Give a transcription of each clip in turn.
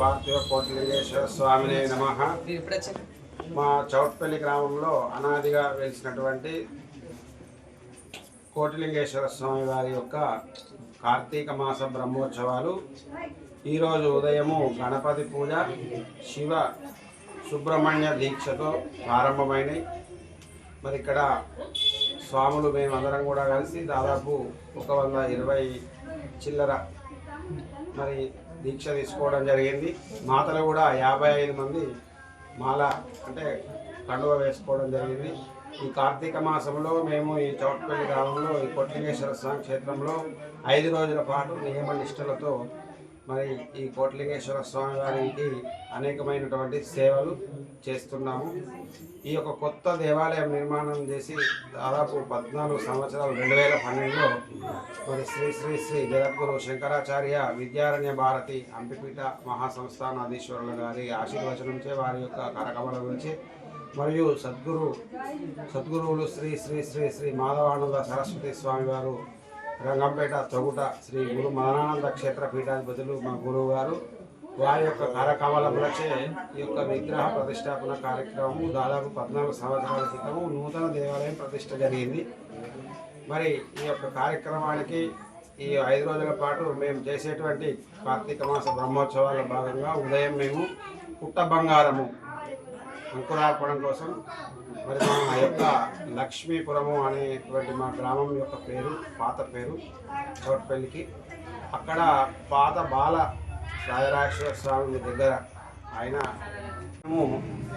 పార్థివ కోటిలింగేశ్వర స్వామినే నమ. మా చౌట్పల్లి గ్రామంలో అనాదిగా వెలిసినటువంటి కోటిలింగేశ్వర స్వామి వారి యొక్క కార్తీక మాస బ్రహ్మోత్సవాలు. ఈరోజు ఉదయము గణపతి పూజ శివ సుబ్రహ్మణ్య దీక్షతో ప్రారంభమైనవి మరి ఇక్కడ స్వాములు మేమందరం కూడా కలిసి దాదాపు ఒక వంద ఇరవై చిల్లర మరి దీక్ష తీసుకోవడం జరిగింది. మాతలు కూడా యాభై ఐదు మంది మాల అంటే కండువ వేసుకోవడం జరిగింది. ఈ కార్తీక మాసంలో మేము ఈ చౌట్పల్లి గ్రామంలో ఈ కోట్లింగేశ్వర స్వామి క్షేత్రంలో ఐదు రోజుల పాటు నియమ నిష్ఠలతో మరి ఈ కోట్లింగేశ్వర స్వామి వారికి అనేకమైనటువంటి సేవలు చేస్తున్నాము. ఈ యొక్క కొత్త దేవాలయం నిర్మాణం చేసి దాదాపు పద్నాలుగు సంవత్సరాలు రెండు వేల పన్నెండులో మరి శ్రీ శ్రీ శ్రీ జగద్గురు శంకరాచార్య విద్యారణ్య భారతి అంపిపీఠ మహాసంస్థానాధీశ్వరుల గారి ఆశీర్వచనంచే వారి యొక్క కరకమల గురించి మరియు సద్గురు సద్గురువులు శ్రీ శ్రీ శ్రీ శ్రీ మాధవానంద సరస్వతి స్వామి వారు రంగంపేట తొగుట శ్రీ గురు మదనానంద క్షేత్ర పీఠాధిపతులు మా గురువు గారు. వారి యొక్క కరకమలములచే ఈ యొక్క విగ్రహ ప్రతిష్టాపన కార్యక్రమం దాదాపు పద్నాలుగు సంవత్సరాల క్రితము నూతన దేవాలయం ప్రతిష్ట జరిగింది. మరి ఈ యొక్క కార్యక్రమానికి ఈ ఐదు రోజుల పాటు మేము చేసేటువంటి కార్తీక మాస బ్రహ్మోత్సవాల భాగంగా ఉదయం మేము పుట్ట బంగారము అంకురార్పణం కోసం మరి మా యొక్క లక్ష్మీపురము అనేటువంటి మా గ్రామం యొక్క పేరు పాత పేరు చోట్పల్లికి. అక్కడ పాత బాల రాజరాజేశ్వర స్వామి దగ్గర ఆయన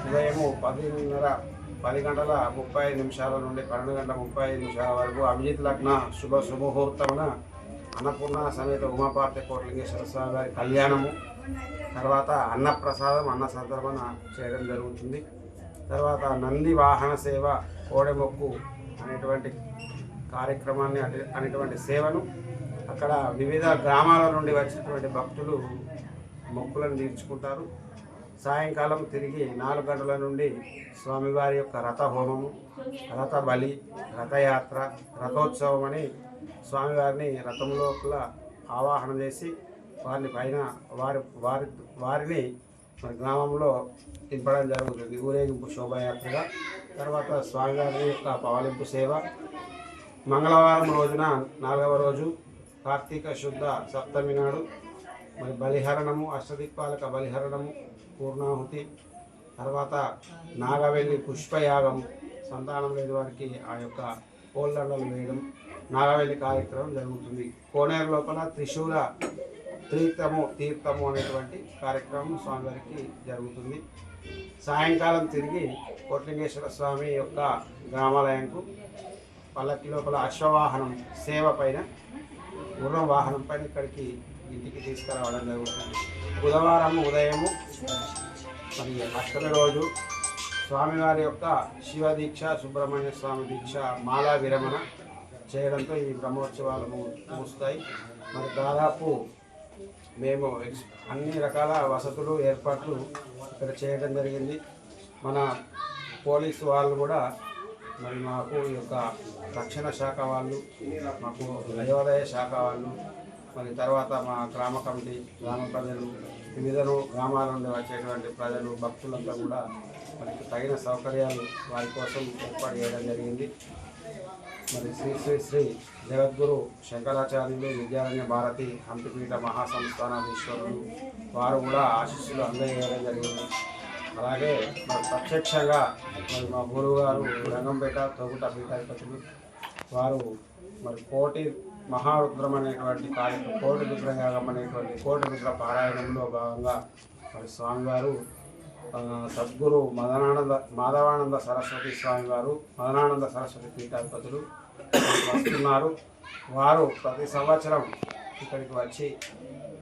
ఉదయము పదిన్నర పది గంటల ముప్పై ఐదు నిమిషాల నుండి పన్నెండు గంటల ముప్పై ఐదు నిమిషాల వరకు అభిజిత్ లగ్న శుభ శుభముహూర్తమున అన్నపూర్ణ సమేత ఉమాపార్తి కోటలింగేశ్వర స్వామి వారి కళ్యాణము తర్వాత అన్నప్రసాదం అన్న సందర్భన చేయడం జరుగుతుంది. తర్వాత నంది వాహన సేవ కోడెమొక్కు అనేటువంటి కార్యక్రమాన్ని అటు- అనేటువంటి సేవను అక్కడ వివిధ గ్రామాల నుండి వచ్చినటువంటి భక్తులు మొక్కులను తీర్చుకుంటారు. సాయంకాలం తిరిగి నాలుగు గంటల నుండి స్వామివారి యొక్క రథ హోమము రథ బలి రథయాత్ర రథోత్సవం అని స్వామివారిని రథం లోపల ఆవాహన చేసి వారిని పైన వారి వారి వారిని మన గ్రామంలో దింపడం జరుగుతుంది. ఊరేగింపు శోభాయాత్రగా. తర్వాత స్వామివారి యొక్క పవలింపు సేవ. మంగళవారం రోజున నాలుగవ రోజు కార్తీక శుద్ధ సప్తమి నాడు మరి బలిహరణము అష్టదిక్పాలక బలిహరణము పూర్ణాహుతి తర్వాత నాగవెల్లి పుష్పయాగం సంతానం లేని వారికి ఆ యొక్క కోళ్ళండలు వేయడం నాగవెల్లి కార్యక్రమం జరుగుతుంది. కోనేరు లోపల త్రిశూల తీర్థము తీర్థము అనేటువంటి కార్యక్రమం స్వామివారికి జరుగుతుంది. సాయంకాలం తిరిగి కోట్లింగేశ్వర స్వామి యొక్క గ్రామాలయంకు పల్లకి లోపల అశ్వవాహనం సేవ పైన గుర్రం వాహనం పైన ఇక్కడికి ఇంటికి తీసుకురావడం జరుగుతుంది. బుధవారం ఉదయము మరి అష్టమి రోజు స్వామివారి యొక్క శివ దీక్ష సుబ్రహ్మణ్య స్వామి దీక్ష మాలా విరమణ చేయడంతో ఈ బ్రహ్మోత్సవాలు ముగుస్తాయి. మరి దాదాపు మేము అన్ని రకాల వసతులు ఏర్పాట్లు ఇక్కడ చేయడం జరిగింది. మన పోలీస్ వాళ్ళు కూడా మరి మాకు ఈ యొక్క రక్షణ శాఖ వాళ్ళు మాకు దైవాదాయ శాఖ వాళ్ళు మరి తర్వాత మా గ్రామ కమిటీ గ్రామ ప్రజలు వివిధ గ్రామాల నుండి వచ్చేటువంటి ప్రజలు భక్తులంతా కూడా మనకి తగిన సౌకర్యాలు వారి కోసం ఏర్పాటు చేయడం జరిగింది. మరి శ్రీ శ్రీ శ్రీ జగద్గురు శంకరాచార్యులు విద్యారణ్య భారతి హంపిపీఠ మహాసంస్థానాధీశ్వరులు వారు కూడా ఆశీస్సులు అందజేయడం జరిగింది. అలాగే మరి ప్రత్యక్షంగా మరి మా గురువు గారు రంగంపేట తోగుట పీఠాధిపతులు వారు మరి కోటి మహారుద్రం అనేటువంటి కార్యక్రమం కోటి రుద్రయాగం అనేటువంటి కోటి రుద్ర పారాయణంలో భాగంగా మరి స్వామివారు సద్గురు మదనానంద మాధవానంద సరస్వతి స్వామి వారు మదనానంద సరస్వతి పీఠాధిపతులు వస్తున్నారు. వారు ప్రతి సంవత్సరం ఇక్కడికి వచ్చి